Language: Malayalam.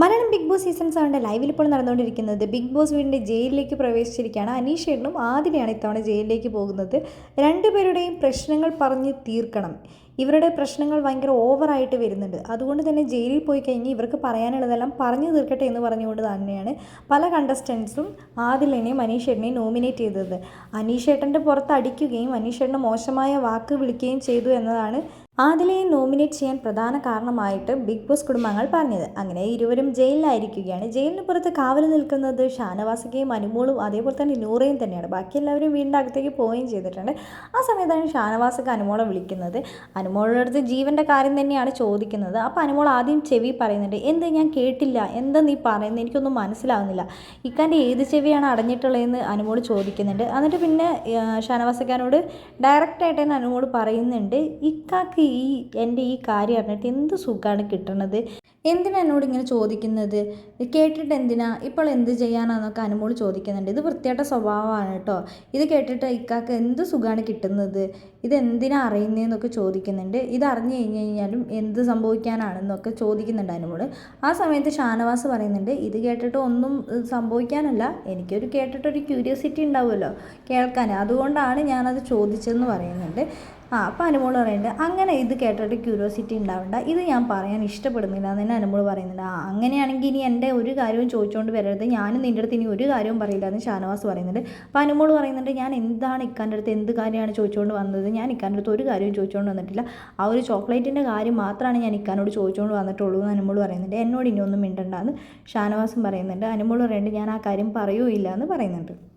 മലയാളം ബിഗ് ബോസ് സീസൺ സെവന്റെ ലൈവിൽ ഇപ്പോൾ നടന്നുകൊണ്ടിരിക്കുന്നത് ബിഗ് ബോസ് വീടിന്റെ ജയിലിലേക്ക് പ്രവേശിച്ചിരിക്കുകയാണ്. അനീഷ് ഏട്ടനും ആദിലയാണ് ഇത്തവണ ജയിലിലേക്ക് പോകുന്നത്. രണ്ടുപേരുടെയും പ്രശ്നങ്ങൾ പറഞ്ഞ് തീർക്കണം. ഇവരുടെ പ്രശ്നങ്ങൾ ഭയങ്കര ഓവറായിട്ട് വരുന്നുണ്ട്. അതുകൊണ്ട് തന്നെ ജയിലിൽ പോയി കഴിഞ്ഞ് ഇവർക്ക് പറയാനുള്ളതെല്ലാം പറഞ്ഞു തീർക്കട്ടെ എന്ന് പറഞ്ഞുകൊണ്ട് തന്നെയാണ് പല കണ്ടസ്റ്റൻസും ആദിലിനെയും അനീഷ് ഏട്ടനെയും നോമിനേറ്റ് ചെയ്തത്. അനീഷ് ഏട്ടന്റെ പുറത്ത് അടിക്കുകയും അനീഷ് ചേട്ടന് മോശമായ വാക്ക് വിളിക്കുകയും ചെയ്തു എന്നതാണ് ആദിലയെ നോമിനേറ്റ് ചെയ്യാൻ പ്രധാന കാരണമായിട്ട് ബിഗ് ബോസ് കുടുംബങ്ങൾ പറഞ്ഞത്. അങ്ങനെ ഇരുവരും ജയിലിലായിരിക്കുകയാണ്. ജയിലിന് പുറത്ത് കാവൽ നിൽക്കുന്നത് ഷാനവാസികയും അനുമോളും അതേപോലെ തന്നെ നൂറയും തന്നെയാണ്. ബാക്കി എല്ലാവരും വീടിന്റെ അകത്തേക്ക് പോവുകയും ചെയ്തിട്ടുണ്ട്. ആ സമയത്താണ് ഷാനവാസിക അനുമോളെ വിളിക്കുന്നത്. അനുമോളുടെ അടുത്ത് ജീവന്റെ കാര്യം തന്നെയാണ് ചോദിക്കുന്നത്. അപ്പോൾ അനുമോൾ ആദ്യം ചെവി പറയുന്നുണ്ട് എന്ത് ഞാൻ കേട്ടില്ല? എന്താ നീ പറയുന്നത്? എനിക്കൊന്നും മനസ്സിലാവുന്നില്ല. ഇക്കാന്റെ ഏത് ചെവിയാണ് അടഞ്ഞിട്ടുള്ളതെന്ന് അനുമോൾ ചോദിക്കുന്നുണ്ട്. എന്നിട്ട് പിന്നെ ഷാനവാസിക്കാനോട് ഡയറക്റ്റായിട്ട് തന്നെ അനുമോൾ പറയുന്നുണ്ട് ഇക്കാക്ക് ഈ എന്റെ ഈ കാര്യം അറിഞ്ഞിട്ട് എന്ത് സുഖമാണ് കിട്ടണത്? എന്തിനാ എന്നോട് ഇങ്ങനെ ചോദിക്കുന്നത്? കേട്ടിട്ട് എന്തിനാ? ഇപ്പോൾ എന്ത് ചെയ്യാനാന്നൊക്കെ അനുമോൾ ചോദിക്കുന്നുണ്ട്. ഇത് വൃത്തിയായിട്ട സ്വഭാവമാണ് കേട്ടോ. ഇത് കേട്ടിട്ട് ഇക്കാക്ക് എന്ത് സുഖമാണ് കിട്ടുന്നത്? ഇത് എന്തിനാ അറിയുന്നതെന്നൊക്കെ ചോദിക്കുന്നുണ്ട്. ഇത് അറിഞ്ഞു കഴിഞ്ഞ് കഴിഞ്ഞാലും എന്ത് സംഭവിക്കാനാണെന്നൊക്കെ ചോദിക്കുന്നുണ്ട് അനുമോൾ ആ സമയത്ത് ഷാനവാസ് പറയുന്നുണ്ട് ഇത് കേട്ടിട്ട് ഒന്നും സംഭവിക്കാനല്ല. എനിക്കൊരു കേട്ടിട്ടൊരു ക്യൂരിയോസിറ്റി ഉണ്ടാവുമല്ലോ കേൾക്കാൻ. അതുകൊണ്ടാണ് ഞാനത് ചോദിച്ചതെന്ന് പറയുന്നുണ്ട്. ആ അപ്പോൾ അനുമോൾ പറയുന്നുണ്ട് അങ്ങനെ ഇത് കേട്ടിട്ട് ക്യൂരിയോസിറ്റി ഉണ്ടാവണ്ട ഇത് ഞാൻ പറയാൻ ഇഷ്ടപ്പെടുന്നില്ല. എന്ന് തന്നെ അനുമോൾ പറയുന്നുണ്ട്. ആ അങ്ങനെയാണെങ്കിൽ ഇനി എന്റെ ഒരു കാര്യവും ചോദിച്ചുകൊണ്ട് വരരുത്. ഞാനും നിന്റെ അടുത്ത് ഇനി ഒരു കാര്യവും പറയില്ല എന്ന് ഷാനവാസ് പറയുന്നുണ്ട്. അപ്പോൾ അനുമോൾ പറയുന്നുണ്ട് ഞാൻ എന്താണ് ഇക്കാന്റെ അടുത്ത് എന്ത് കാര്യമാണ് ചോദിച്ചുകൊണ്ട് വന്നത്? ഞാൻ ഇക്കാന്റെ അടുത്ത് ഒരു കാര്യവും ചോദിച്ചുകൊണ്ട് വന്നിട്ടില്ല. ആ ഒരു ചോക്ലേറ്റിന്റെ കാര്യം മാത്രമാണ് ഞാൻ ഇക്കാനോട് ചോദിച്ചുകൊണ്ട് വന്നിട്ടുള്ളൂ എന്ന് അനുമോൾ പറയുന്നുണ്ട്. എന്നോട് ഇനി ഒന്നും മിണ്ടണ്ടാന്ന് ഷാനവാസും പറയുന്നുണ്ട്. അനുമോൾ പറയുന്നുണ്ട് ഞാൻ ആ കാര്യം പറയുകയില്ല എന്ന് പറയുന്നുണ്ട്.